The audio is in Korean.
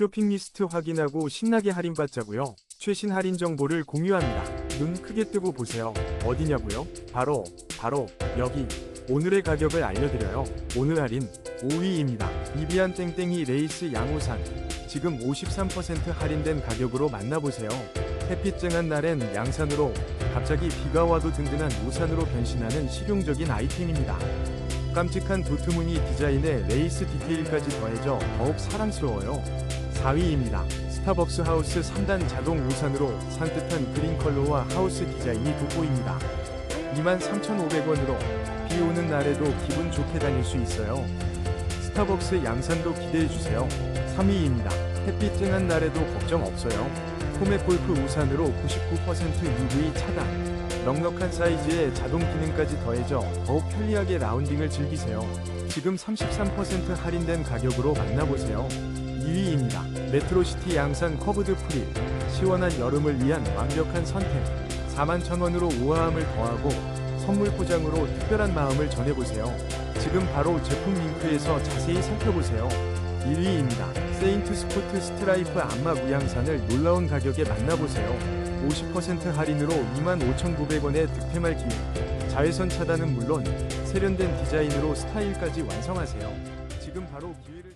쇼핑 리스트 확인하고 신나게 할인받자고요. 최신 할인 정보를 공유합니다. 눈 크게 뜨고 보세요. 어디냐고요? 바로 바로 여기. 오늘의 가격을 알려드려요. 오늘 할인 5위입니다. 이비안 땡땡이 레이스 양우산. 지금 53% 할인된 가격으로 만나보세요. 햇빛 쨍한 날엔 양산으로 갑자기 비가 와도 든든한 우산으로 변신하는 실용적인 아이템입니다. 깜찍한 도트무늬 디자인에 레이스 디테일까지 더해져 더욱 사랑스러워요. 4위입니다. 스타벅스 하우스 3단 자동 우산으로 산뜻한 그린 컬러와 하우스 디자인이 돋보입니다. 23,500원으로 비 오는 날에도 기분 좋게 다닐 수 있어요. 스타벅스 양산도 기대해주세요. 3위입니다. 햇빛 쨍한 날에도 걱정 없어요. 포맷 골프 우산으로 99% UV 차단. 넉넉한 사이즈에 자동 기능까지 더해져 더욱 편리하게 라운딩을 즐기세요. 지금 33% 할인된 가격으로 만나보세요. 2위입니다. 메트로시티 양산 커브드 프릴. 시원한 여름을 위한 완벽한 선택. 41,000원으로 우아함을 더하고 선물 포장으로 특별한 마음을 전해보세요. 지금 바로 제품 링크에서 자세히 살펴보세요. 1위입니다. 세인트 스포트 스트라이프 안마 무양산을 놀라운 가격에 만나보세요. 50% 할인으로 25,900원의 득템할 기회. 자외선 차단은 물론 세련된 디자인으로 스타일까지 완성하세요. 지금 바로 기회를